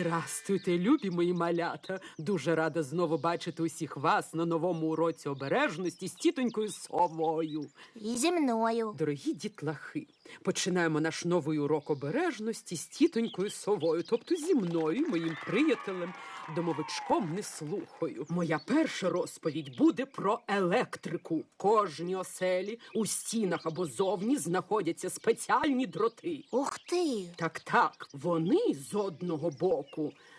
Здрастуйте, любі мої малята. Дуже рада знову бачити усіх вас на новому уроці обережності з тітонькою совою. І зі мною. Дорогі дітлахи, починаємо наш новий урок обережності з тітонькою совою, тобто зі мною, моїм приятелем, домовичком неслухою. Моя перша розповідь буде про електрику. Кожній оселі у стінах або зовні знаходяться спеціальні дроти. Ух ти! Так, так, вони з одного боку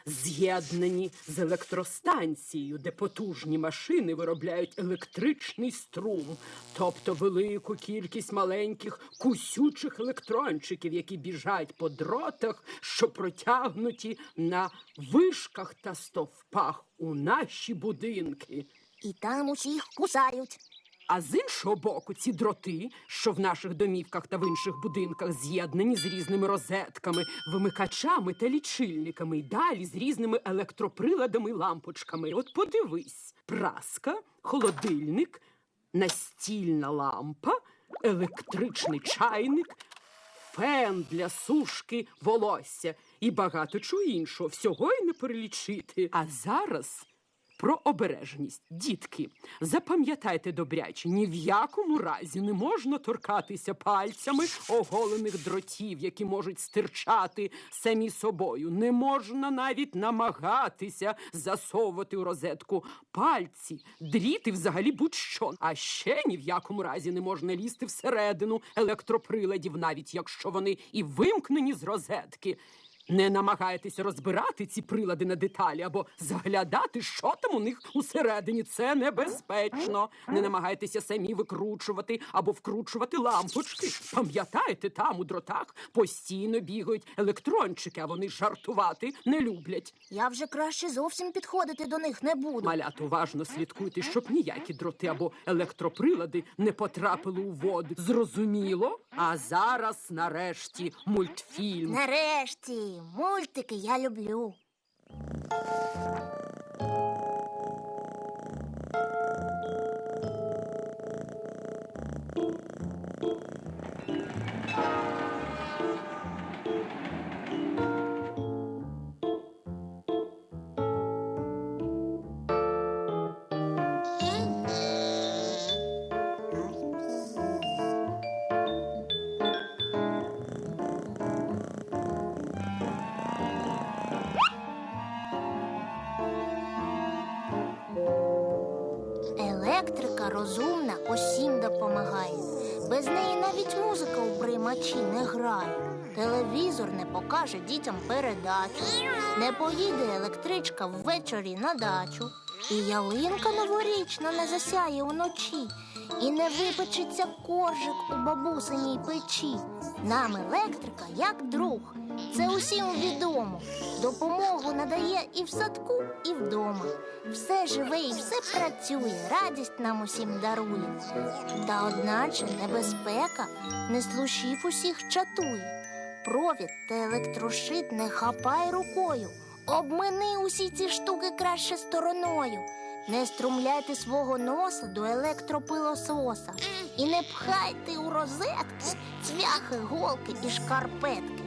з'єднані з електростанцією, де потужні машини виробляють електричний струм, тобто велику кількість маленьких кусючих електрончиків, які біжать по дротах, що протягнуті на вишках та стовпах у наші будинки. І там усіх кусають. А з іншого боку, ці дроти, що в наших домівках та в інших будинках з'єднані з різними розетками, вимикачами та лічильниками, і далі з різними електроприладами і лампочками. От подивись: праска, холодильник, настільна лампа, електричний чайник, фен для сушки волосся і багато чого іншого. Всього й не перелічити. А зараз. Про обережність, дітки, запам'ятайте добряче, ні в якому разі не можна торкатися пальцями оголених дротів, які можуть стирчати самі собою. Не можна навіть намагатися засовувати у розетку пальці, дріти взагалі будь-що. А ще ні в якому разі не можна лізти всередину електроприладів, навіть якщо вони і вимкнені з розетки. Не намагайтеся розбирати ці прилади на деталі або заглядати, що там у них усередині. Це небезпечно. Не намагайтеся самі викручувати або вкручувати лампочки. Пам'ятаєте, там у дротах постійно бігають електрончики, а вони жартувати не люблять. Я вже краще зовсім підходити до них не буду. Малят, уважно слідкуйте, щоб ніякі дроти або електроприлади не потрапили у воду. Зрозуміло? А зараз, нарешті, мультфільм. Нарешті, мультики я люблю. Розумна, усім допомагає. Без неї навіть музика у приймачі не грає. Телевізор не покаже дітям передачу, не поїде електричка ввечері на дачу. І ялинка новорічна не засяє уночі, і не випечеться коржик у бабусиній печі. Нам електрика як друг. Це усім відомо. Допомогу надає і в садку, і вдома. Все живе і все працює, радість нам усім дарує. Та одначе небезпека не слушів усіх чатує. Провід та електрошит не хапай рукою. Обмини усі ці штуки краще стороною. Не струмляйте свого носа до електропилососа. І не пхайте у розетки цвяхи, голки і шкарпетки.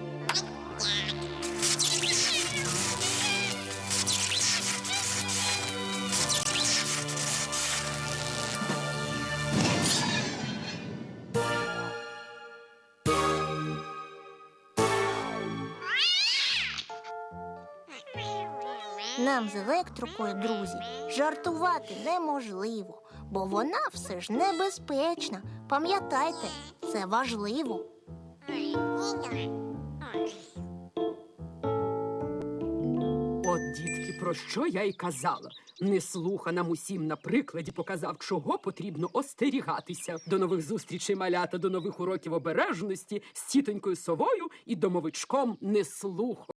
Нам з електрикою, друзі, жартувати неможливо, бо вона все ж небезпечна. Пам'ятайте, це важливо. От, дітки, про що я й казала. Не слуха нам усім на прикладі показав, чого потрібно остерігатися. До нових зустрічей малята, до нових уроків обережності з тітонькою совою і домовичком неслухою.